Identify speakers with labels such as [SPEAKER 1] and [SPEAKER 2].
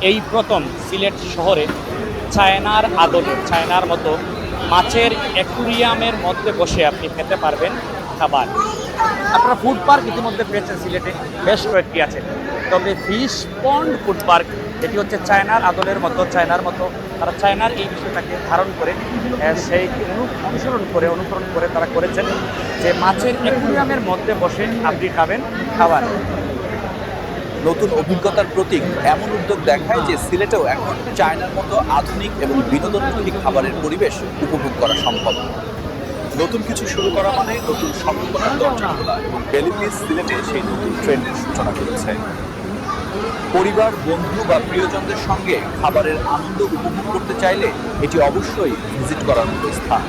[SPEAKER 1] এই প্রথম সিলেট শহরে চায়নার আদলে, চায়নার মতো মাছের অ্যাকুরিয়ামের মধ্যে বসে আপনি খেতে পারবেন খাবার। আপনারা ফুড পার্ক ইতিমধ্যে পেয়েছেন সিলেটে, বেশ কয়েকটি আছে। তবে ফিশ পন্ড ফুড পার্ক এটি হচ্ছে চায়নার আদলের মতো, চায়নার মতো। তারা চায়নার এই বিষয়টাকে ধারণ করে সেই অনু- অনুসরণ করে অনুসরণ করে তারা করেছেন যে মাছের অ্যাকুরিয়ামের মধ্যে বসে আপনি খাবেন খাবার।
[SPEAKER 2] নতুন অভিজ্ঞতার প্রতীক এমন উদ্যোগ দেখায় যে সিলেটেও এখন চায়নার মতো আধুনিক এবং বিনোদনমুখী খাবারের পরিবেশ উপভোগ করা সম্ভব। নতুন কিছু শুরু করা মানে নতুন সম্ভাবনার দরজা খোলা এবং বেলিপিস সিলেটে সেই নতুন ট্রেন্ডের সূচনা করেছে। পরিবার, বন্ধু বা প্রিয়জনদের সঙ্গে খাবারের আনন্দ উপভোগ করতে চাইলে এটি অবশ্যই ভিজিট করার মতো স্থান।